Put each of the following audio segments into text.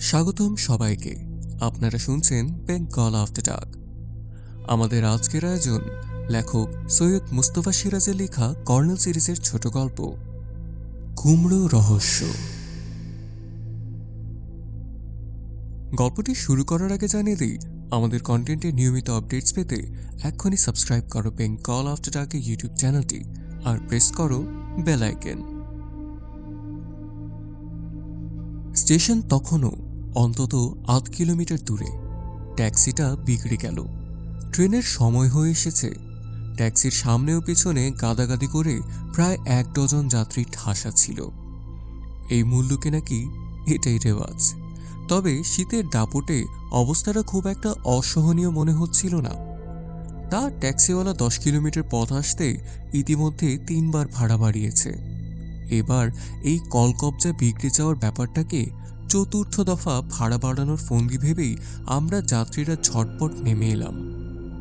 স্বাগতম সবাইকে। আপনারা শুনছেন বেঙ্গল আফটার ডাক। আমাদের আজকের আয়োজন, লেখক সৈয়দ মুস্তফা সিরাজের লেখা কর্নেল সিরিজের ছোট গল্প কুমড়ো রহস্য। গল্পটি শুরু করার আগে জানিয়ে দিই, আমাদের কন্টেন্টের নিয়মিত আপডেটস পেতে এখনই সাবস্ক্রাইব করো বেঙ্গল আফটার ডাকের ইউটিউব চ্যানেলটি আর প্রেস করো বেল স্টেশন তখনও অন্তত আধ কিলোমিটার দূরে। ট্যাক্সিটা বিগড়ে গেল। ট্রেনের সময় হয়ে এসেছে। ট্যাক্সির সামনে ও পেছনে গাদাগাদি করে প্রায় এক ডজন যাত্রী ঠাসা ছিল। এই মূল্যকে নাকি এটাই রেওয়াজ। তবে শীতের দাপটে অবস্থাটা খুব একটা অসহনীয় মনে হচ্ছিল না। তা ট্যাক্সিওয়ালা দশ কিলোমিটার পথ আসতে ইতিমধ্যে তিনবার ভাড়া বাড়িয়েছে। এবার এই কলকবজা বিগড়ে যাওয়ার ব্যাপারটাকে চতুর্থ দফা ভাড়া বাড়ানোর ফন্দি ভেবেই আমরা যাত্রীরা ঝটপট নেমে এলাম।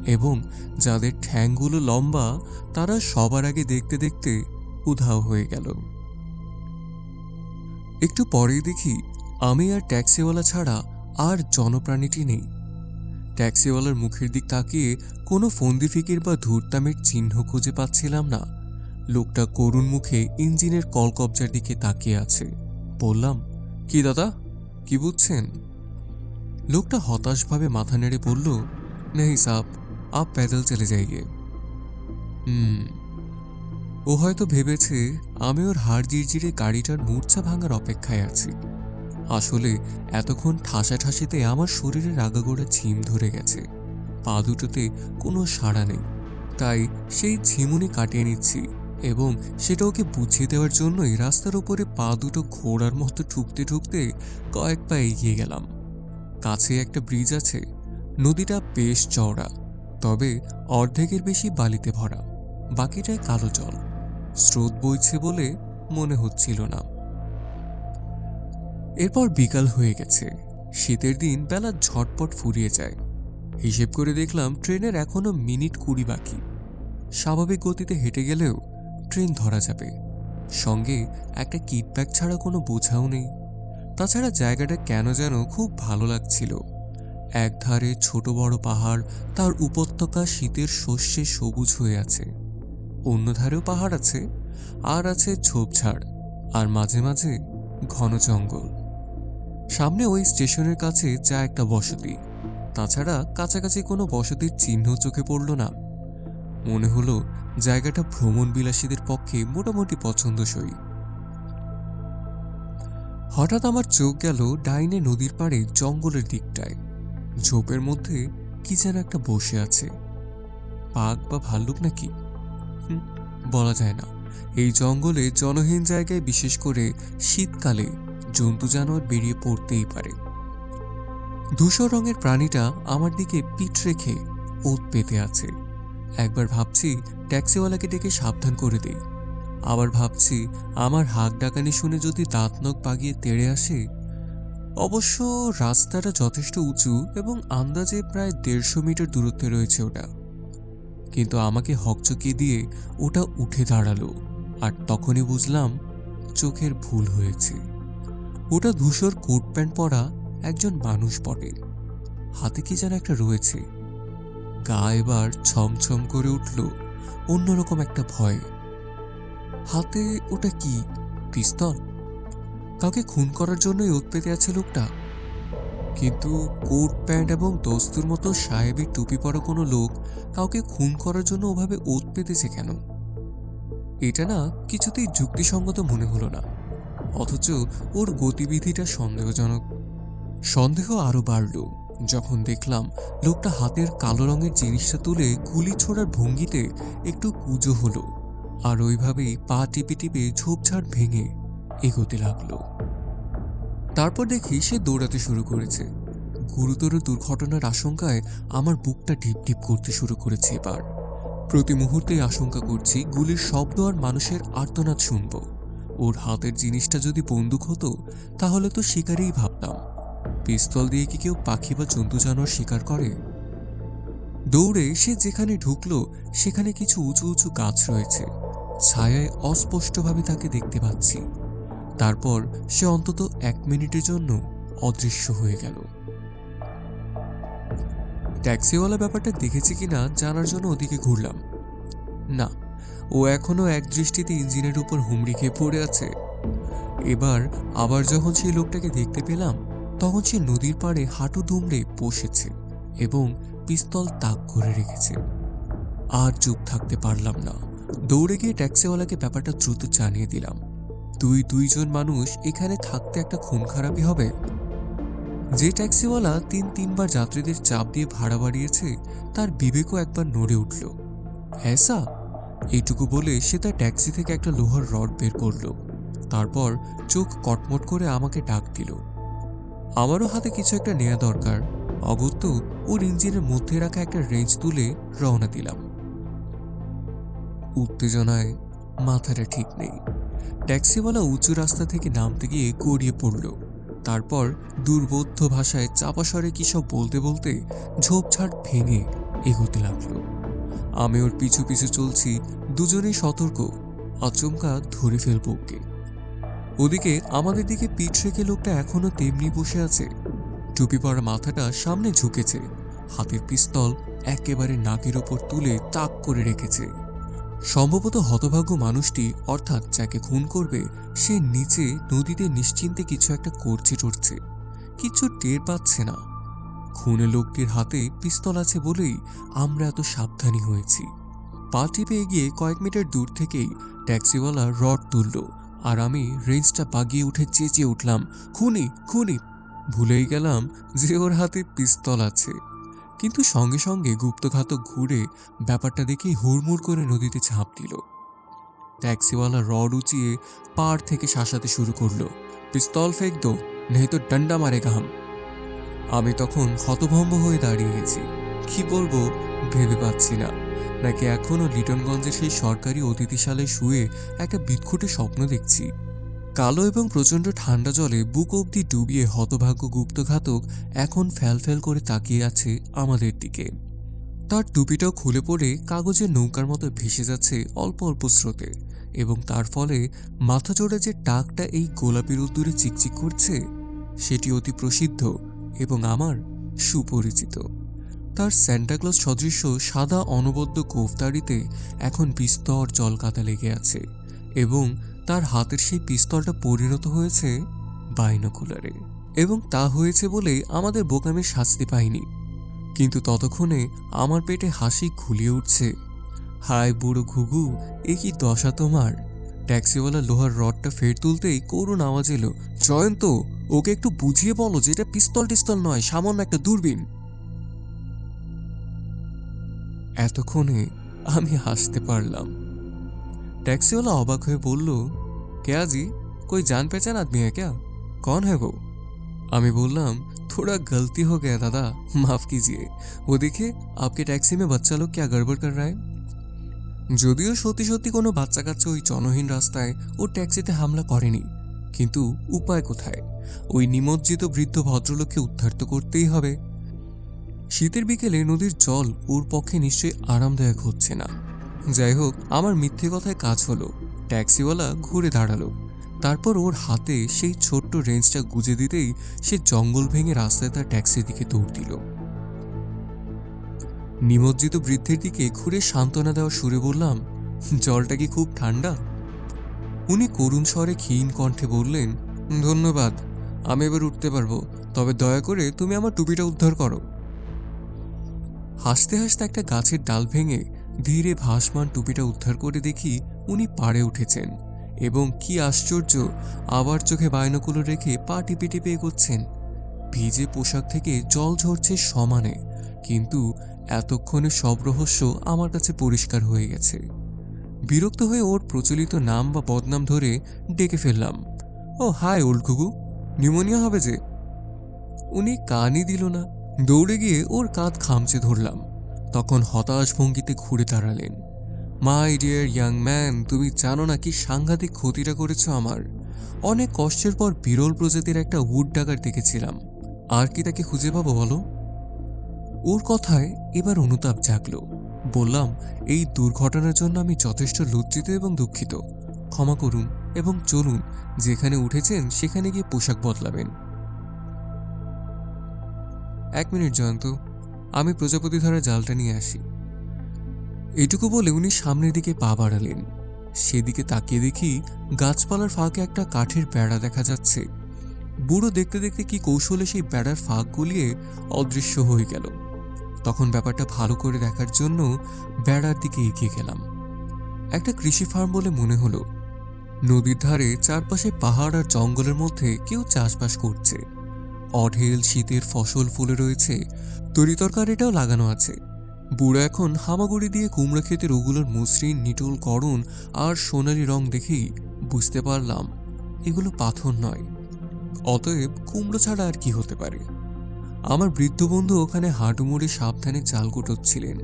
এবং যাদের ঠ্যাংগুলো লম্বা, তারা সবার আগে দেখতে দেখতে উধাও হয়ে গেল। একটু পরেই দেখি, আমি আর ট্যাক্সিওয়ালা ছাড়া আর জনপ্রাণীটি নেই। ট্যাক্সিওয়ালার মুখের দিক তাকিয়ে কোনো ফন্দি ফিকির বা ধূর্তামের চিহ্ন খুঁজে পাচ্ছিলাম না। লোকটা করুণ মুখে ইঞ্জিনের কলকবজার দিকে তাকিয়ে আছে। বললাম কি দাদা? কি বুঝছেন? লোকটা হতাশভাবে মাথা নেড়ে বলল, নেই সাপ আপ প্যাদল চলে যাইয়ে হুম। ও হয়তো ভেবেছে আমি ওর হাড় জিরজিরে গাড়িটার মূর্ছা ভাঙার অপেক্ষায় আছি। আসলে এতক্ষণ ঠাসাঠাসিতে আমার শরীরের আগাগোড়া ঝিম ধরে গেছে। পা দুটোতে কোনো সাড়া নেই। তাই সেই ঝিমুনি কাটিয়ে নিচ্ছি। এবং সেটা ওকে বুঝিয়ে দেওয়ার জন্যই রাস্তার উপরে পা দুটো ঘোড়ার মতো ঠুকতে ঠুকতে কয়েক পা এগিয়ে গেলাম। কাছে একটা ব্রিজ আছে। নদীটা বেশ চওড়া, তবে অর্ধেকের বেশি বালিতে ভরা, বাকিটায় কালো জল। স্রোত বইছে বলে মনে হচ্ছিল না। এরপর বিকাল হয়ে গেছে। শীতের দিন বেলা ঝটপট ফুরিয়ে যায়। হিসেব করে দেখলাম ট্রেনের এখনও মিনিট কুড়ি বাকি। স্বাভাবিক গতিতে হেঁটে গেলেও ট্রেন ধরা যাবে। সঙ্গে একটা কিট ব্যাগ ছাড়া কোনো বোঝাও নেই। তাছাড়া জায়গাটা কেন যেন খুব ভালো লাগছিল। একধারে ছোট বড় পাহাড়, তার উপত্যকা শীতের শস্যে সবুজ হয়ে আছে। অন্য ধারেও পাহাড় আছে, আর আছে ঝোপঝাড়, আর মাঝে মাঝে ঘন জঙ্গল। সামনে ওই স্টেশনের কাছে যা একটা বসতি। তাছাড়া কাছাকাছি কোনো বসতির চিহ্ন চোখে পড়ল না। মনে হলো জায়গাটা ভ্রমণ বিলাসীদের পক্ষে মোটামুটি পছন্দসই। হঠাৎ আমার চোখ গেল ডাইনে নদীর পাড়ে জঙ্গলের দিকটায়। ঝোপের মধ্যে কি যেন একটা বসে আছে। বাঘ বা ভাল্লুক নাকি? বলা যায় না। এই জঙ্গলে জনহীন জায়গায় বিশেষ করে শীতকালে জন্তু জানোয়ার বেরিয়ে পড়তেই পারে। ধূসর রঙের প্রাণীটা আমার দিকে পিঠ রেখে ওত পেতে আছে। একবার ভাবছি ট্যাক্সিওয়ালাকে ডেকে সাবধান করে দেই। আবার ভাবছি আমার হাক ডাকানি শুনে যদি দাঁত নখ পাগিয়ে তেড়ে আসে? অবশ্য রাস্তাটা যথেষ্ট উঁচু এবং আন্দাজে প্রায় দেড়শো মিটার দূরত্বে রয়েছে ওটা। কিন্তু আমাকে হকচকিয়ে দিয়ে ওটা উঠে দাঁড়াল আর তখনই বুঝলাম চোখের ভুল হয়েছে। ওটা ধূসর কোট প্যান্ট পরা একজন মানুষ বটে। হাতে কি যেন একটা রয়েছে। গা এবার ছমছম করে উঠল, অন্যরকম একটা ভয়। হাতে ওটা কি, পিস্তল? কাউকে খুন করার জন্যই ওত পেতে আছে লোকটা। কিন্তু কোট প্যান্ট এবং দস্তুর মতো সাহেবি টুপি পরা কোনো লোক কাউকে খুন করার জন্য ওভাবে ওত পেতেছে কেন? এটা না কিছুতেই যুক্তিসঙ্গত মনে হলো না, অথচ ওর গতিবিধিটা সন্দেহজনক। সন্দেহ আরও বাড়ল। যখন দেখলাম লোকটা হাতের কালো রঙের জিনিসটা তুলে গুলি ছোড়ার ভঙ্গিতে একটু কুজো হলো আর ওইভাবেই পা টিপে টিপে ঝোপঝাড় ভেঙে এগোতে লাগল। তারপর দেখি সে দৌড়াতে শুরু করেছে। গুরুতর দুর্ঘটনার আশঙ্কায় আমার বুকটা ঢিপ ঢিপ করতে শুরু করেছে এবার। প্রতি মুহূর্তেই আশঙ্কা করছি গুলির শব্দ আর মানুষের আর্তনাদ শুনব। ওর হাতের জিনিসটা যদি বন্দুক হতো, তাহলে তো শিকারেই ভাবতাম। পিস্তল দিয়ে কি কেউ পাখি বা জন্তু জানোয়ার শিকার করে? দৌড়ে সে যেখানে ঢুকলো, সেখানে কিছু উঁচু উঁচু গাছ রয়েছে। ছায়ায় অস্পষ্টভাবে তাকে দেখতে পাচ্ছি। তারপর সে অন্তত এক মিনিটের জন্য অদৃশ্য হয়ে গেল। ট্যাক্সিওয়ালা ব্যাপারটা দেখেছি কিনা জানার জন্য ওদিকে ঘুরলাম। না, ও এখনও এক দৃষ্টিতে ইঞ্জিনের উপর হুমড়ি খেয়ে পড়ে আছে। এবার আবার যখন সেই লোকটাকে দেখতে পেলাম তখন সে নদীর পাড়ে হাঁটু দুমড়ে বসেছে এবং পিস্তল তাক করে রেখেছে। আর চুপ থাকতে পারলাম না। দৌড়ে গিয়ে ট্যাক্সিওয়ালাকে ব্যাপারটা দ্রুত জানিয়ে দিলাম। দুই দুইজন মানুষ এখানে থাকতে একটা খুন খারাপই হবে? যে ট্যাক্সিওয়ালা তিন তিনবার যাত্রীদের চাপ দিয়ে ভাড়া বাড়িয়েছে, তার বিবেকও একবার নড়ে উঠল। হ্যাঁ এইটুকু বলে সে তার ট্যাক্সি থেকে একটা লোহার রড বের করল। তারপর চোখ কটমট করে আমাকে ডাক দিল। আমারও হাতে কিছু একটা নেওয়া দরকার। অগত্য ওর ইঞ্জিনের মধ্যে রাখা একটা রেঞ্জ তুলে রওনা দিলাম। উত্তেজনায় মাথাটা ঠিক নেই। ট্যাক্সিওয়ালা উঁচু রাস্তা থেকে নামতে গিয়ে গড়িয়ে পড়ল। তারপর দুর্বোধ্য ভাষায় চাপা স্বরে কী সব বলতে বলতে ঝোপঝাড় ভেঙে এগোতে লাগল। আমি ওর পিছু পিছু চলছি, দুজনেই সতর্ক, আচমকা ধরে ফেলব ওকে। ওদিকে আমাদের দিকে পিঠ রেখে লোকটা এখনও তেমনি বসে আছে। টুপি পরা মাথাটা সামনে ঝুঁকেছে। হাতের পিস্তল একেবারে নাকের ওপর তুলে তাক করে রেখেছে। সম্ভবত হতভাগ্য মানুষটি অর্থাৎ যাকে খুন করবে, সে নিচে নদীতে নিশ্চিন্তে কিছু একটা করছে টরছে। কিছু টের পাচ্ছে না। খুনে লোকটির হাতে পিস্তল আছে বলেই আমরা এত সাবধানী হয়েছি। পা টিপে এগিয়ে কয়েক মিটার দূর থেকেই ট্যাক্সিওয়ালা রড তুলল। আর আমি রেঞ্জটা বাগিয়ে উঠে চেঁচিয়ে উঠলাম, খুনি খুনি। ভুলেই গেলাম যে ওর হাতে পিস্তল আছে। কিন্তু সঙ্গে সঙ্গে গুপ্তঘাতক ঘুরে ব্যাপারটা দেখেই হুড়মুড় করে নদীতে ঝাঁপ দিল। ট্যাক্সিওয়ালা রড উঁচিয়ে পাড় থেকে শাসাতে শুরু করল। পিস্তল ফেক দো নেই তো ডান্ডা মারে গাম আমি তখন হতভম্ব হয়ে দাঁড়িয়ে গেছি। কি বলব, ভেবে পাচ্ছি না। নাকি এখনও লিটনগঞ্জের সেই সরকারি অতিথিশালে শুয়ে একটা বিক্ষুটে স্বপ্ন দেখছি? কালো এবং প্রচণ্ড ঠান্ডা জলে বুক অবধি ডুবিয়ে হতভাগ্য গুপ্তঘাতক এখন ফ্যাল করে তাকিয়ে আছে আমাদের দিকে। তার টুপিটাও খুলে পড়ে কাগজের নৌকার মতো ভেসে যাচ্ছে অল্প অল্প স্রোতে এবং তার ফলে মাথা জোড়া যে টাকটা এই গোলাপি রোদ্দুরে চিকচিক করছে, সেটি অতি প্রসিদ্ধ এবং আমার সুপরিচিত। তার স্যান্টাক্লজ সদৃশ্য সাদা অনবদ্য কোফতারিতে এখন বিস্তর জলকাতা লেগে আছে এবং তার হাতের সেই পিস্তলটা পরিণত হয়েছে বাইনোকুলারে। এবং তা হয়েছে বলে আমাদের বোকামের শাস্তি পাইনি। কিন্তু ততক্ষণে আমার পেটে হাসি খুলিয়ে উঠছে। হায় বুড়ো ঘুঘু, এ কি দশা তোমার? ট্যাক্সিওয়ালা লোহার রডটা ফের তুলতেই করুণ আওয়াজ এলো, জয়ন্ত, ওকে একটু বুঝিয়ে বলো যে এটা পিস্তল টিস্তল নয়, সামান্য একটা দূরবীন। এতক্ষণে আমি হাসতে পারলাম टैक्सीवाला অবাক হয়ে বলল क्या जी कोई जान पहचान आदमी है क्या कौन है वो আমি বললাম थोड़ा गलती हो गया दादा माफ कीजिए वो देखिए आपके टैक्सी में बच्चा लोग क्या गड़बड़ कर रहा है যদিও সত্যি সত্যি কোনো বাচ্চা কাচ্চা ওই জনহীন রাস্তায় ও ট্যাক্সিতে হামলা করেনি কিন্তু উপায় কোথায় ওই নিমজ্জিত বৃদ্ধ ভদ্রলোককে উদ্ধার তো করতেই হবে শীতের বিকেলে নদীর জল ওর পক্ষে নিশ্চয়ই আরামদায়ক হচ্ছে না। যাই হোক, আমার মিথ্যে কথায় কাজ হলো, ট্যাক্সিওয়ালা ঘুরে দাঁড়াল। তারপর ওর হাতে সেই ছোট্ট রেঞ্জটা গুজে দিতেই সে জঙ্গল ভেঙে রাস্তায় তার ট্যাক্সির দিকে দৌড় দিল। নিমজ্জিত বৃদ্ধের দিকে ঘুরে সান্ত্বনা দেওয়া সুরে বললাম, জলটা কি খুব ঠান্ডা? উনি করুণ স্বরে ক্ষীণ কণ্ঠে বললেন, ধন্যবাদ, আমি এবার উঠতে পারব। তবে দয়া করে তুমি আমার টুপিটা উদ্ধার করো। হাসতে হাসতে একটা গাছের ডাল ভেঙে ধীরে ভাসমান টুপিটা উদ্ধার করে দেখি উনি পাড়ে উঠেছেন এবং কি আশ্চর্য, আবার চোখে বায়নকুলো রেখে পা টিপে টিপে এগোচ্ছেন। ভিজে পোশাক থেকে জল ঝরছে সমানে, কিন্তু এতক্ষণে সব রহস্য আমার কাছে পরিষ্কার হয়ে গেছে। বিরক্ত হয়ে ওর প্রচলিত নাম বা বদনাম ধরে ডেকে ফেললাম। ও, হাই, ওল্ড ঘুঘু, নিউমোনিয়া হবে যে? উনি কানই দিল না। দৌড়ে গিয়ে ওর কাঁধ খামচে ধরলাম। তখন হতাশ ভঙ্গিতে ঘুরে দাঁড়ালেন। মাই ডিয়ার ইয়াং ম্যান তুমি জানো না কি সাংঘাতিক ক্ষতিটা করেছ আমার। অনেক কষ্টের পর বিরল প্রজাতির একটা উড ডাকার দেখেছিলাম। আর কি তাকে খুঁজে পাবো বলো? ওর কথায় এবার অনুতাপ জাগলো। বললাম, এই দুর্ঘটনার জন্য আমি যথেষ্ট লজ্জিত এবং দুঃখিত। ক্ষমা করুন এবং চলুন, যেখানে উঠেছেন সেখানে গিয়ে পোশাক বদলাবেন। এক মিনিট, জয়ন্ত। আমি প্রজাপতি ধরা জালটা নিয়ে আসি। এটুকু বলে উনি সামনের দিকে পা বাড়ালেন। সেদিকে তাকিয়ে দেখি গাছপালার ফাঁকে একটা কাঠের বেড়া দেখা যাচ্ছে। বুড়ো দেখতে দেখতে কি কৌশলে সেই বেড়ার ফাঁক গুলিয়ে অদৃশ্য হয়ে গেল। তখন ব্যাপারটা ভালো করে দেখার জন্য বেড়ার দিকে এগিয়ে গেলাম। একটা কৃষি ফার্ম বলে মনে হলো। নদীর ধারে চারপাশে পাহাড় আর জঙ্গলের মধ্যে কেউ চাষবাস করছে। অঢেল শীতের ফসল ফুলে রয়েছে। তরিতরকারিটাও লাগানো আছে। বুড়ো এখন হামাগুড়ি দিয়ে কুমড়া ক্ষেতের ওগুলোর মসৃণ নিটোল করণ আর সোনালি রং দেখেই বুঝতে পারলাম, এগুলো পাথর নয়। অতএব কুমড়ো ছাড়া আর কি হতে পারে? আমার বৃদ্ধ বন্ধু ওখানে হাঁটু মুড়ে সাবধানে চাল কুটোচ্ছিলেন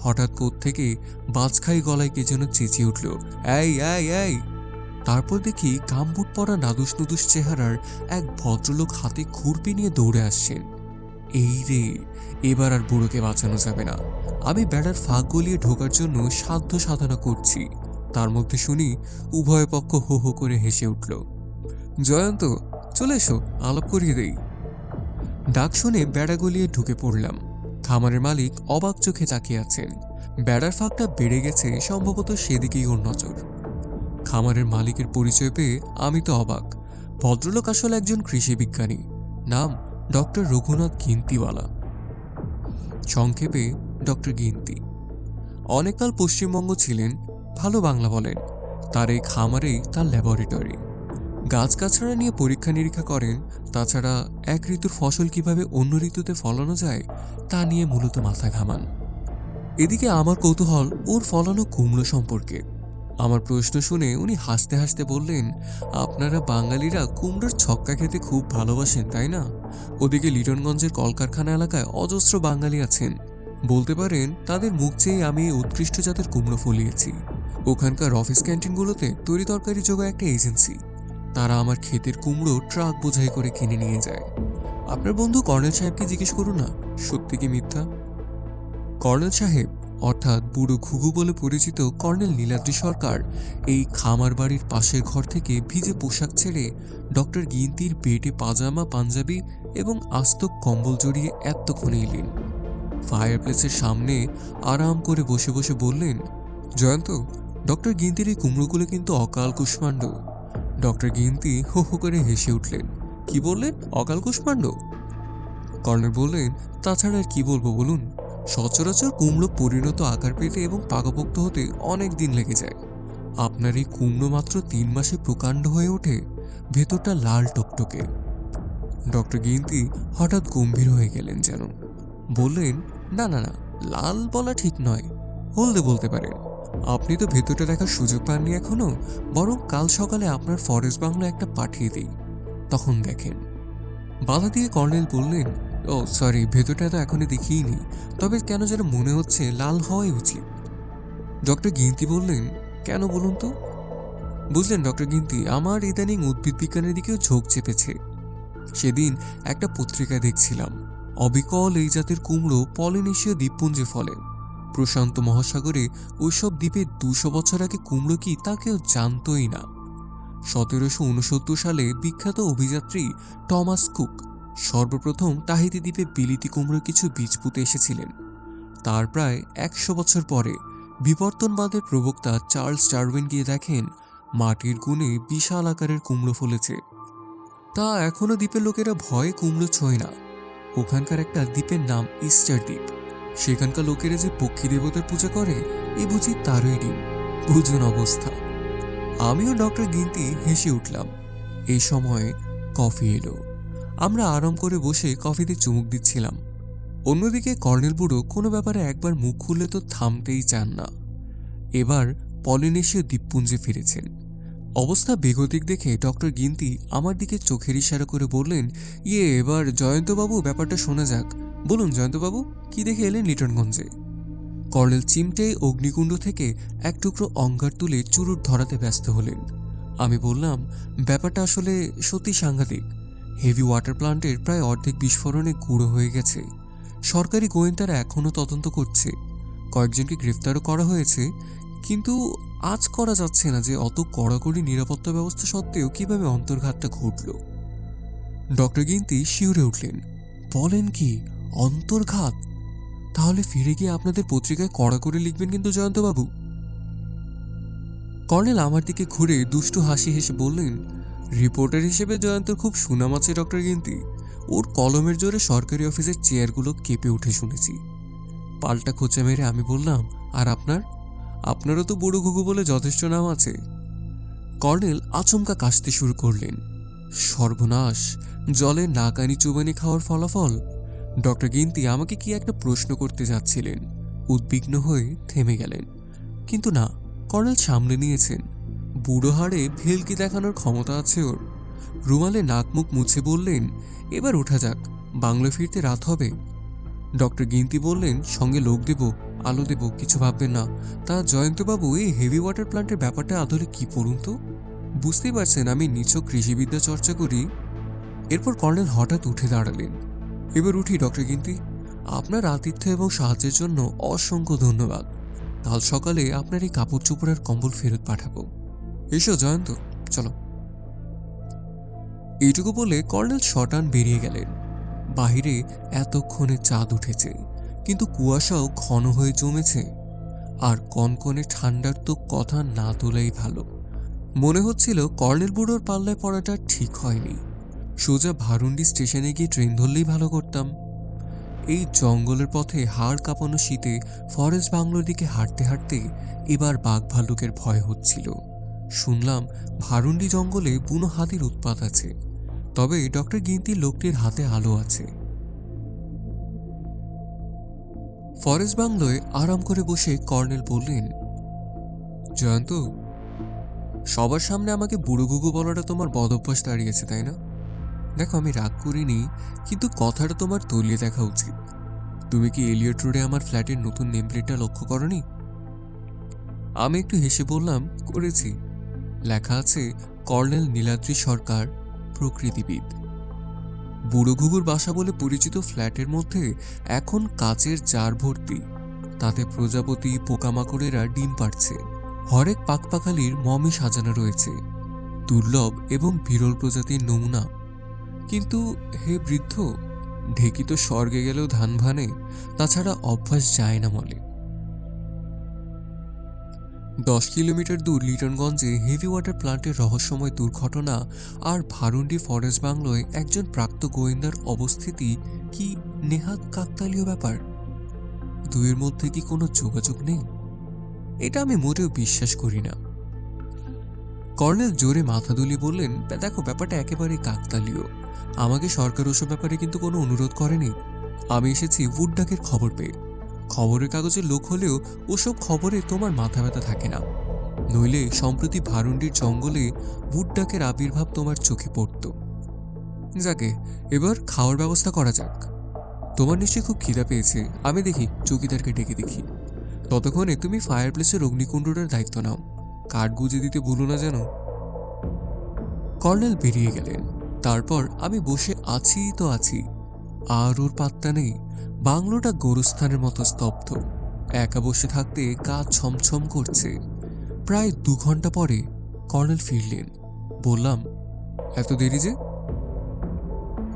হঠাৎ থেকে বাজখাই গলায় কে যেন চেঁচিয়ে উঠল এই এই! তারপর দেখি গামবুট পরা নাদুস নুদুস চেহারার এক ভদ্রলোক হাতে খুরপি নিয়ে দৌড়ে আসছেন। এই রে, এবার আর বুড়োকে বাঁচানো যাবে না। আমি বেড়ার ফাঁক গলিয়ে ঢোকার জন্য সাধ্য সাধনা করছি। তার মধ্যে শুনি উভয় পক্ষ হো হো করে হেসে উঠল, জয়ন্ত, চলে এসো, আলাপ করিয়ে দেই। ডাক শুনে বেড়া গলিয়ে ঢুকে পড়লাম। খামারের মালিক অবাক চোখে তাকিয়ে আছেন। বেড়ার ফাঁকটা বেড়ে গেছে, সম্ভবত সেদিকেই ওর নজর। খামারের মালিকের পরিচয় পেয়ে আমি তো অবাক। ভদ্রলোক আসলে একজন কৃষি বিজ্ঞানী। নাম ডক্টর রঘুনাথ গিন্তিওয়ালা। সংক্ষেপে ডক্টর গিন্তি। অনেককাল পশ্চিমবঙ্গ ছিলেন, ভালো বাংলা বলেন। তার এই খামারেই তার ল্যাবরেটরি। গাছগাছড়া নিয়ে পরীক্ষা নিরীক্ষা করেন, তাছাড়া এক ঋতুর ফসল কীভাবে অন্য ঋতুতে ফলানো যায়, তা নিয়ে মূলত মাথা ঘামান। এদিকে আমার কৌতূহল ওর ফলানো কুমড়ো সম্পর্কে। আমার প্রশ্ন শুনে উনি হাসতে হাসতে বললেন, আপনারা বাঙালিরা কুমড়োর ছক্কা খেতে খুব ভালোবাসেন, তাই না? ওদিকে লিটনগঞ্জের কলকারখানা এলাকায় অজস্র বাঙালি আছেন। বলতে পারেন, তাদের মুখ চেয়ে আমি উৎকৃষ্ট জাতের কুমড়ো ফলিয়েছি। ওখানকার অফিস ক্যান্টিনগুলোতে তরি তরকারি যোগায় একটা এজেন্সি। তারা আমার ক্ষেতের কুমড়ো ট্রাক বোঝাই করে কিনে নিয়ে যায়। আপনার বন্ধু কর্নেল সাহেবকে জিজ্ঞেস করুন না, সত্যি কি মিথ্যা? কর্নেল সাহেব অর্থাৎ বুড়ো ঘুঘু বলে পরিচিত কর্নেল নীলাদ্রি সরকার, এই খামার বাড়ির পাশের ঘর থেকে ভিজে পোশাক ছেড়ে ডক্টর গিন্তির পেটে পাজামা, পাঞ্জাবি এবং আস্ত কম্বল জড়িয়ে এতক্ষণে এলেন। ফায়ার প্লেসের সামনে আরাম করে বসে বসে বললেন, জয়ন্ত, ডক্টর গিন্তির এই কুমড়োগুলো কিন্তু অকাল কুষ্মাণ্ড। ডক্টর গিন্তি হো হো করে হেসে উঠলেন, কি বললেন? অকাল কুষ্মাণ্ড? কর্নেল বললেন, তাছাড়া আর কি বলব বলুন? সচরাচর কুমড়ো পরিণত আকার পেতে এবং পাকাপোক্ত হতে অনেক দিন লেগে যায়। আপনার এই কুমড়ো মাত্র তিন মাসে প্রকাণ্ড হয়ে ওঠে, ভেতরটা লাল টকটকে। ডক্টর গিন্তি হঠাৎ গম্ভীর হয়ে গেলেন যেন। বললেন, না না না, লাল বলা ঠিক নয়। হলদে বলতে পারেন। আপনি তো ভেতরটা দেখার সুযোগ পাননি এখনও, বরং কাল সকালে আপনার ফরেস্ট বাংলা একটা পাঠিয়ে দিই। তখন দেখেন। বাধা দিয়ে কর্নেল বললেন ও সরি ভেতরটা তো এখনই দেখিইনি। তবে কেন যেন মনে হচ্ছে লাল হওয়াই উচিত। ডক্টর গিন্তি বললেন, কেন বলুন তো? বুঝলেন ডক্টর গিন্তি, আমার ইদানিং উদ্ভিদ বিজ্ঞানের দিকেও ঝোঁক চেপেছে। সেদিন একটা পত্রিকায় দেখছিলাম। অবিকল এই জাতের কুমড়ো পলিনেশীয় দ্বীপপুঞ্জে ফলে। প্রশান্ত মহাসাগরে ওইসব দ্বীপে দুশো বছর আগে কুমড়ো কি তা কেউ জানতই না। সতেরোশো উনসত্তর সালে বিখ্যাত অভিযাত্রী টমাস কুক সর্বপ্রথম তাহিতি দ্বীপে বিলিতি কুমড়ো কিছু বীজ পুঁতে এসেছিলেন। তার প্রায় একশো বছর পরে বিবর্তনবাদের প্রবক্তা চার্লস ডারউইন গিয়ে দেখেন মাটির গুণে বিশাল আকারের কুমড়ো ফলেছে। তা এখনও দ্বীপের লোকেরা ভয়ে কুমড়ো ছোঁয় না। ওখানকার একটা দ্বীপের নাম ইস্টার দ্বীপ। সেখানকার লোকেরা যে পক্ষী দেবতার পূজা করে, এ বুঝি তারই ডিম। বুঝুন অবস্থা। আমিও ডক্টর গিন্তি হেসে উঠলাম। এই সময় কফি এলো। আমরা আরাম করে বসে কফিতে চুমুক দিচ্ছিলাম। অন্যদিকে কর্নেল বুড়ো কোনো ব্যাপারে একবার মুখ খুললে তো থামতেই চান না। এবার পলিনেশীয় দ্বীপপুঞ্জে ফিরেছেন। অবস্থা বেগতিক দেখে ডক্টর গিন্তি আমার দিকে চোখের ইশারা করে বললেন ইয়ে এবার জয়ন্তবাবু, ব্যাপারটা শোনা যাক। বলুন জয়ন্তবাবু, কি দেখে এলেন লিটনগঞ্জে? কর্নেল চিমটে অগ্নিকুণ্ড থেকে এক টুকরো অঙ্গার তুলে চুরুট ধরাতে ব্যস্ত হলেন। আমি বললাম, ব্যাপারটা আসলে সত্যি সাংঘাতিক। হেভি ওয়াটার প্লান্টের প্রায় অর্ধেক বিস্ফোরণে গুঁড়ো হয়ে গেছে। সরকারি গোয়েন্দারা এখনও তদন্ত করছে। কয়েকজনকে গ্রেফতারও করা হয়েছে, কিন্তু আজ করা যাচ্ছে না যে অত কড়াকড়ি নিরাপত্তা ব্যবস্থা সত্ত্বেও কীভাবে অন্তর্ঘাতটা ঘটল। ডক্টর গিন্তি শিউরে উঠলেন। বলেন কি, অন্তর্ঘাত? তাহলে ফিরে গিয়ে আপনাদের পত্রিকায় কড়া করে লিখবেন কিন্তু জয়ন্তবাবু। কর্নেল আমার দিকে ঘুরে দুষ্টু হাসি হেসে বললেন রিপোর্টার হিসেবে জয়ন্তর খুব সুনাম আছে ডক্টর গিন্তি। ওর কলমের জোরে সরকারি অফিসের চেয়ারগুলো কেঁপে উঠে শুনেছি। পাল্টা খোঁচা মেরে আমি বললাম, আর আপনার? আপনারও তো বুড়ো ঘুঘু বলে যথেষ্ট নাম আছে। কর্নেল আচমকা কাশতে শুরু করলেন। সর্বনাশ, জলে নাকানি চুবানি খাওয়ার ফলাফল? ডক্টর গিন্তি আমাকে কি একটা প্রশ্ন করতে যাচ্ছিলেন। উদ্বিগ্ন হয়ে থেমে গেলেন। কিন্তু না, কর্নেল সামলে নিয়েছেন। বুড়ো হাড়ে ভেলকি দেখানোর ক্ষমতা আছে ওর। রুমালে নাক মুখ মুছে বললেন, এবার ওঠা যাক বাংলা ফিরতে রাত হবে। ডক্টর গিন্তি বললেন, সঙ্গে লোক দেব, আলো দেব, কিছু ভাববেন না। তা জয়ন্তবাবু, এই হেভি ওয়াটার প্ল্যান্টের ব্যাপারটা আদলে কি পড়ুন তো? বুঝতেই পারছেন, আমি নিছক কৃষিবিদ্যা চর্চা করি। এরপর কর্নেল হঠাৎ উঠে দাঁড়ালেন। এবার উঠি, ডক্টর গিন্তি। আপনার আতিথ্য এবং সাহায্যের জন্য অসংখ্য ধন্যবাদ। কাল সকালে আপনার এই কাপড় চোপড় আর কম্বল ফেরত পাঠাবো। এসো জয়ন্ত, চলো। এইটুকু বলে কর্নেল শটান বেরিয়ে গেলেন। বাহিরে এতক্ষণে চাঁদ উঠেছে, কিন্তু কুয়াশাও ঘন হয়ে জমেছে। আর কনকনে ঠান্ডার তো কথা না তোলাই ভালো। মনে হচ্ছিল কর্নেল বুড়োর পাল্লায় পড়াটা ঠিক হয়নি। সোজা ভারুন্ডি স্টেশনে গিয়ে ট্রেন ধরলেই ভালো করতাম। এই জঙ্গলের পথে হাড় কাঁপানো শীতে ফরেস্ট বাংলোর দিকে হাঁটতে হাঁটতে এবার বাঘ ভাল্লুকের ভয় হচ্ছিল। শুনলাম ভারুন্ডি জঙ্গলে বুনো হাতির উৎপাত আছে। তবে ডক্টর গিন্তির লোকটির হাতে আলো আছে। ফরেস্ট বাংলোয় আরাম করে বসে কর্নেল বললেন, জয়ন্ত, সবার সামনে আমাকে বুড়ো গুগু বলাটা তোমার বদভ্যাস দাঁড়িয়েছে, তাই না? দেখো, আমি রাগ করিনি, কিন্তু কথাটা তোমার তলিয়ে দেখা উচিত। তুমি কি এলিয়ট রোডে আমার ফ্ল্যাটের নতুন নেমপ্লেটটা লক্ষ্য করনি? আমি একটু হেসে বললাম, করেছি। লেখা আছে, কর্নেল নীলাদ্রি সরকার, প্রকৃতিবিদ। বুড়ো ঘুঘুর বাসা বলে পরিচিত ফ্ল্যাটের মধ্যে এখন কাচের জার ভর্তি। তাতে প্রজাপতি, পোকামাকড়েরা ডিম পাড়ছে। হরেক পাকপাখালির মমি সাজানো রয়েছে। দুর্লভ এবং বিরল প্রজাতির নমুনা। কিন্তু হে বৃদ্ধ, ঢেকি তো স্বর্গে গেলেও ধান ভানে, তাছাড়া অভ্যাস যায় না মলে। দশ কিলোমিটার দূর লিটনগঞ্জে হেভি ওয়াটার প্লান্টের রহস্যময় দুর্ঘটনা আর ভারুন্ডি ফরেস্ট বাংলোয় একজন প্রাপ্ত গোয়েন্দার অবস্থিতি কি নেহাত কাকতালীয় ব্যাপার? দুয়ের মধ্যে কি কোনো যোগাযোগ নেই? এটা আমি মোটেও বিশ্বাস করি না। কর্নেল জোরে মাথা দুলিয়ে বললেন, দেখো, ব্যাপারটা একেবারে কাকতালীয়। আমাকে সরকার ওসব ব্যাপারে কিন্তু কোনো অনুরোধ করেনি। আমি এসেছি উডডাকের খবর পেয়ে। খবরের কাগজের লোক হলেও ওসব খবরে তোমার মাথা ব্যথা থাকে না। নইলে সম্প্রতি ভারুন্ডির জঙ্গলে বুড্ডাকের আবির্ভাব তোমার চোখে পড়ত। যাকে, এবার খাওয়ার ব্যবস্থা করা যাক। তোমার নিশ্চয়ই খুব খিদা পেয়েছে। আমি দেখি, চৌকিদারকে ডেকে দেখি। ততক্ষণে তুমি ফায়ার প্লেসের অগ্নিকুণ্ডটার দায়িত্ব নাও। কাঠ গুজে দিতে ভুলো না যেন। কর্নেল বেরিয়ে গেলেন। তারপর আমি বসে আছি তো আছি। আর ওর পাত্তা নেই। বাংলোটা গোরস্থানের মতো স্তব্ধ। একা বসে থাকতে গা ছমছম করছে। প্রায় দু ঘণ্টা পরে কর্নেল ফিরলেন। বললাম, এত দেরি যে?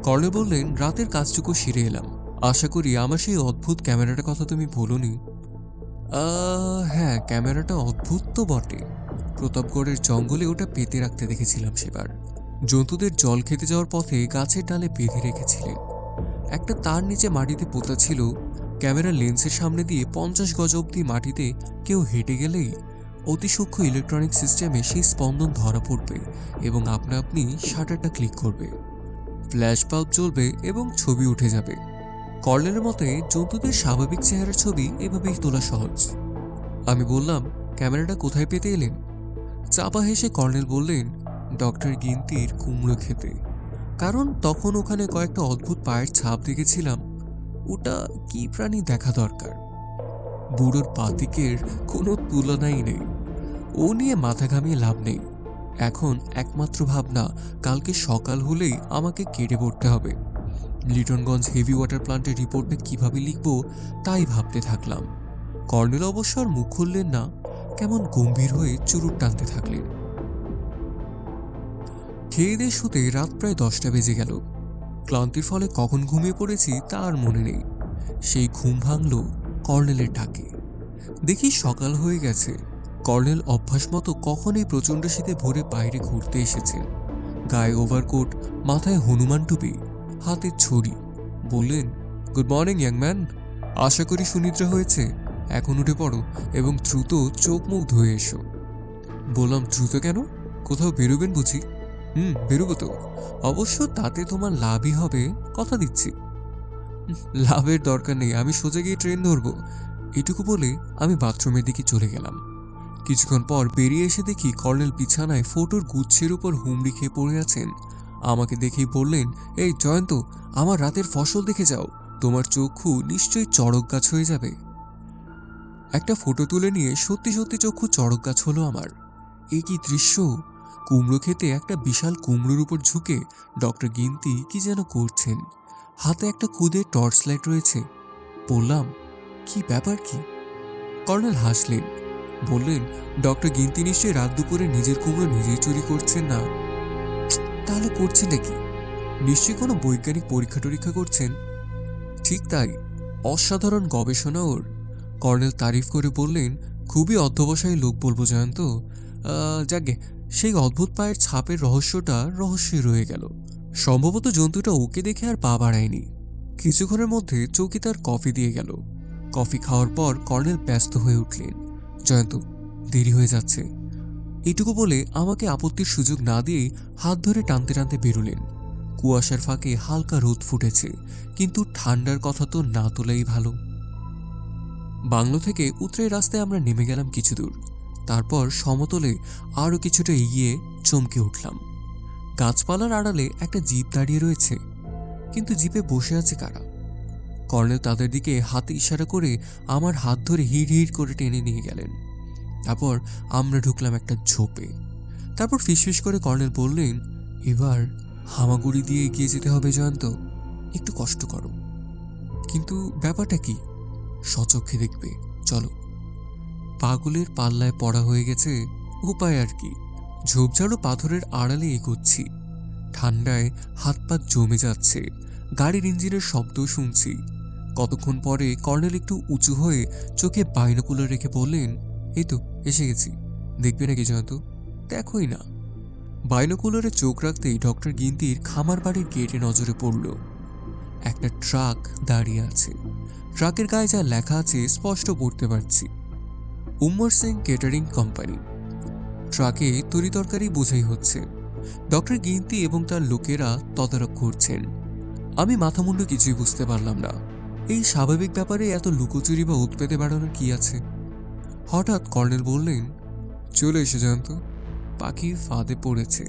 কর্নেল বললেন, রাতের কাজটুকু সেরে এলাম। আশা করি আমার সেই অদ্ভুত ক্যামেরাটার কথা তুমি বলনি। হ্যাঁ ক্যামেরাটা অদ্ভুত তো বটে। প্রতাপগড়ের জঙ্গলে ওটা পেতে রাখতে দেখেছিলাম সেবার। জন্তুদের জল খেতে যাওয়ার পথে গাছের ডালে বেঁধে রেখেছিলেন। একটা তার নিচে মাটিতে পোতা ছিল। ক্যামেরা লেন্সের সামনে দিয়ে পঞ্চাশ গজ অব্দি মাটিতে কেউ হেঁটে গেলেই অতি সূক্ষ্ম ইলেকট্রনিক সিস্টেমে সেই স্পন্দন ধরা পড়বে এবং আপনা আপনি শাটারটা ক্লিক করবে। ফ্ল্যাশ বাল্ব জ্বলবে এবং ছবি উঠে যাবে। কর্নেলের মতে, জন্তুদের স্বাভাবিক চেহারার ছবি এভাবেই তোলা সহজ। আমি বললাম, ক্যামেরাটা কোথায় পেতে এলেন? চাপা হেসে কর্নেল বললেন, ডক্টর গিন্তির কুমড়ো খেতে। কারণ তখন ওখানে কয়েকটা অদ্ভুত পায়ের ছাপ দেখেছিলাম। ওটা কি প্রাণী দেখা দরকার? বুড়োর পাতিকের কোনো তুলনাই নেই। ও নিয়ে মাথা ঘামিয়ে লাভ নেই। এখন একমাত্র ভাবনা, কালকে সকাল হলেই আমাকে কেটে পড়তে হবে। লিটনগঞ্জ হেভি ওয়াটার প্লান্টের রিপোর্টে কীভাবে লিখব, তাই ভাবতে থাকলাম। কর্নেল অবশ্য আর মুখ খুললেন না, কেমন গম্ভীর হয়ে চুরুট টানতে থাকলেন। খেয়ে দিয়ে শুতে রাত প্রায় দশটা বেজে গেল। ক্লান্তির ফলে কখন ঘুমিয়ে পড়েছি তা আর মনে নেই। সেই ঘুম ভাঙল কর্নেলের ডাকে দেখি সকাল হয়ে গেছে। কর্নেল অভ্যাস মতো কখনই প্রচণ্ড শীতে ভোরে বাইরে ঘুরতে এসেছেন গায়ে ওভারকোট, মাথায় হনুমান টুপি, হাতে ছড়ি। বললেন, গুড মর্নিং, ইয়াং ম্যান। আশা করি সুনিদ্রা হয়েছে। এখন উঠে পড়ো এবং দ্রুত চোখ মুখ ধুয়ে এসো। বললাম, দ্রুত কেন? কোথাও বেরোবেন বুঝি? হুম, বেরোবো তো। অবশ্য তাতে তোমার লাভই হবে, কথা দিচ্ছি। লাভের দরকার নেই, আমি সোজা গিয়ে ট্রেন ধরবো। এটুকু বলে আমি বাথরুমের দিকে চলে গেলাম। কিছুক্ষণ পর বেরিয়ে এসে দেখি কর্নেল বিছানায় ফোটোর গুচ্ছের উপর হুমড়ি খেয়ে পড়ে আছেন। আমাকে দেখেই বললেন, এই জয়ন্ত, আমার রাতের ফসল দেখে যাও। তোমার চক্ষু নিশ্চয়ই চড়ক গাছ হয়ে যাবে। একটা ফটো তুলে নিয়ে সত্যি সত্যি চক্ষু চড়ক গাছ হলো আমার। এ কি দৃশ্য? কুমড়ো খেতে একটা বিশাল কুমড়োর উপর ঝুঁকে ডক্টর গিন্তি কি যেন করছেন। হাতে একটা খুদে টর্চ লাইট রয়েছে। বললাম, কি ব্যাপার কি? কর্নেল হাসলেন। বললেন, ডক্টর গিন্তি নিশ্চয়ই রাত দুপুরে নিজের কুমড়ো নিজেই চুরি করছেন না? তাহলে করছেন নাকি? নিশ্চয়ই কোনো বৈজ্ঞানিক পরীক্ষা টরীক্ষা করছেন? ঠিক তাই, অসাধারণ গবেষণা ওর। কর্নেল তারিফ করে বললেন, খুবই অধ্যবসায়ী লোক বলব জয়ন্ত যাকে সেই অদ্ভুত পায়ের ছাপের রহস্যটা রহস্যই রয়ে গেল। সম্ভবত জন্তুটা ওকে দেখে আর পা বাড়ায়নি। কিছুক্ষণের মধ্যে চৌকি তার কফি দিয়ে গেল। কফি খাওয়ার পর কর্নেল ব্যস্ত হয়ে উঠলেন। জয়ন্ত, দেরি হয়ে যাচ্ছে। এটুকু বলে আমাকে আপত্তির সুযোগ না দিয়েই হাত ধরে টানতে টানতে বেরুলেন। কুয়াশার ফাঁকে হালকা রোদ ফুটেছে, কিন্তু ঠান্ডার কথা তো না তোলাই ভালো। বাংলো থেকে উত্তরের রাস্তায় আমরা নেমে গেলাম কিছু দূর। তারপর সমতলে আরও কিছুটা এগিয়ে চমকে উঠলাম। গাছপালার আড়ালে একটা জিপ দাঁড়িয়ে রয়েছে, কিন্তু জিপে বসে আছে কারা? কর্নেল তাদের দিকে হাতে ইশারা করে আমার হাত ধরে হিড় হিড় করে টেনে নিয়ে গেলেন। তারপর আমরা ঢুকলাম একটা ঝোপে। তারপর ফিসফিস করে কর্নেল বললেন, এবার হামাগুড়ি দিয়ে এগিয়ে যেতে হবে, জয়ন্ত। একটু কষ্ট করো। কিন্তু ব্যাপারটা কি? সচক্ষে দেখবে। চলো। পাগলের পাল্লায় পড়া হয়ে গেছে উপায় আর কি। ঝোপঝাড়ো পাথরের আড়ালে এগোচ্ছি। ঠান্ডায় হাত পা জমে যাচ্ছে। গাড়ির ইঞ্জিনের শব্দও শুনছি। কতক্ষণ পরে কর্নেল একটু উঁচু হয়ে চোখে বাইনোকুলার রেখে বললেন, এই তো, এসে গেছি। দেখবে নাকি জয়ন্ত দেখোই না। বাইনোকুলারে চোখ রাখতেই ডক্টর গিন্তির খামার বাড়ির গেটে নজরে পড়ল। একটা ট্রাক দাঁড়িয়ে আছে। ট্রাকের গায়ে যা লেখা আছে স্পষ্ট পড়তে পারছি। Ummar Singh catering company. ট্রাকে তরিতরকারি বোঝাই হচ্ছে। ডক্টর গিন্তি এবং তার লোকেরা তদারক করছেন। আমি মাথামুন্ডু কিছুই বুঝতে পারলাম না। এই স্বাভাবিক ব্যাপারে এত লুকোচুরি বা উৎপেতে বাড়ানোর কি আছে? হঠাৎ কর্নেল বললেন, চলে এসে জয়ন্ত পাখি ফাঁদে পড়েছে।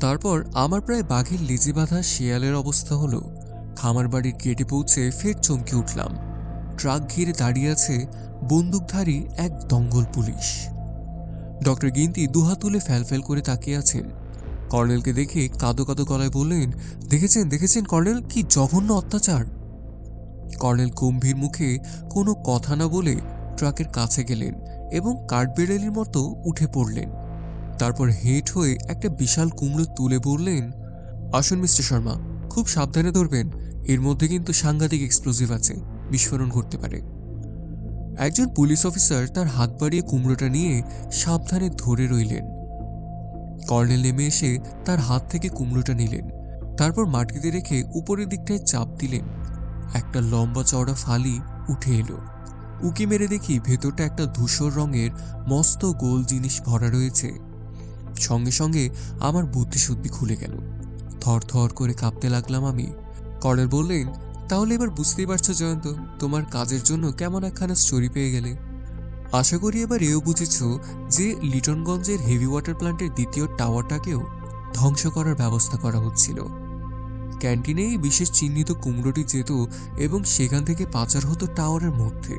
তারপর আমার প্রায় বাঘের লেজে বাঁধা শিয়ালের অবস্থা হলো খামার বাড়ির গেটে পৌঁছে ফের চমকে উঠলাম। ট্রাক ঘিরে দাঁড়িয়ে আছে বন্দুকধারী এক দঙ্গল পুলিশ। ডক্টর গিন্তি দুহাত তুলে ফ্যালফ্যাল করে তাকিয়ে আছেন। কর্নেলকে দেখে কাঁদো কাদো গলায় বললেন, দেখেছেন দেখেছেন কর্নেল, কি জঘন্য অত্যাচার? কর্নেল গম্ভীর মুখে কোনো কথা না বলে ট্রাকের কাছে গেলেন এবং কাঠবেড়ালির মতো উঠে পড়লেন। তারপর হেঁট হয়ে একটা বিশাল কুমড়ো তুলে বললেন, আসুন মিস্টার শর্মা, খুব সাবধানে ধরবেন, এর মধ্যে কিন্তু সাংঘাতিক এক্সপ্লোসিভ আছে, বিস্ফোরণ ঘটতে পারে। একজন পুলিশ অফিসার তার হাত বাড়িয়ে কুমড়োটা নিয়ে সাবধানে ধরে রইলেন। কর্নেল নেমে এসে তার হাত থেকে কুমড়োটা নিলেন। তারপর মাটিতে রেখে উপরের দিকটায় চাপ দিলেন। একটা লম্বা চওড়া ফালি উঠে এলো। উকি মেরে দেখি ভেতরটা একটা ধূসর রঙের মস্ত গোল জিনিস ভরা রয়েছে। সঙ্গে সঙ্গে আমার বুদ্ধিশুদ্ধি খুলে গেল। থর থর করে কাঁপতে লাগলাম আমি। কর্নেল বললেন তাহলে এবার বুঝতেই পারছ জয়ন্ত, তোমার কাজের জন্য কেমন একখানা স্টোরি পেয়ে গেলে। আশা করি এবার এও বুঝেছ যে লিটনগঞ্জের হেভি ওয়াটার প্ল্যান্টের দ্বিতীয় টাওয়ারটাকেও ধ্বংস করার ব্যবস্থা করা হচ্ছিল। ক্যান্টিনেই বিশেষ চিহ্নিত কুমড়োটি যেত এবং সেখান থেকে পাচার হতো টাওয়ারের মধ্যে।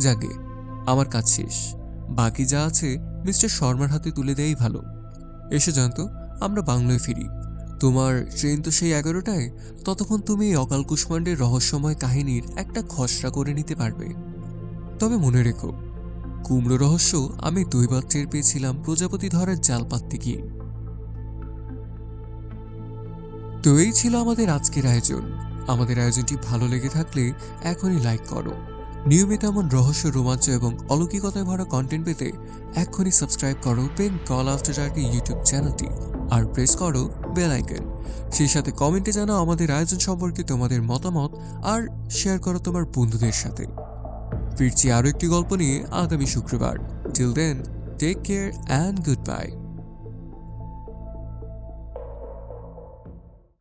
যাকে আমার কাজ শেষ। বাকি যা আছে মিস্টার শর্মার হাতে তুলে দেয়াই ভালো। এসে জানতো আমরা বাংলায় ফিরি। তোমার ট্রেন তো সেই এগারোটায়, ততক্ষণ তুমি অকাল কুষ্মাণ্ডের রহস্যময় কাহিনীর একটা খসড়া করে নিতে পারবে। তবে মনে রেখো, কুমড়ো রহস্য আমি দুইবার টের পেয়েছিলাম প্রজাপতি ধরার জাল পাততে গিয়ে। তো এই ছিল আমাদের আজকের আয়োজন। আমাদের আয়োজনটি ভালো লেগে থাকলে এখনই লাইক করো। নিয়মিত এমন রহস্য, রোমাঞ্চ এবং অলৌকিকতায় ভরা কন্টেন্ট পেতে এখনই সাবস্ক্রাইব করো পেন কল আফটার ডার্কের ইউটিউব চ্যানেলটি আর প্রেস করো বেল আইকন সেই সাথে কমেন্টে জানাও আমাদের আয়োজন সম্পর্কে তোমাদের মতামত আর শেয়ার করো তোমার বন্ধুদের সাথে। ফিরছি আরও একটি গল্প নিয়ে আগামী শুক্রবার। Till then take care and goodbye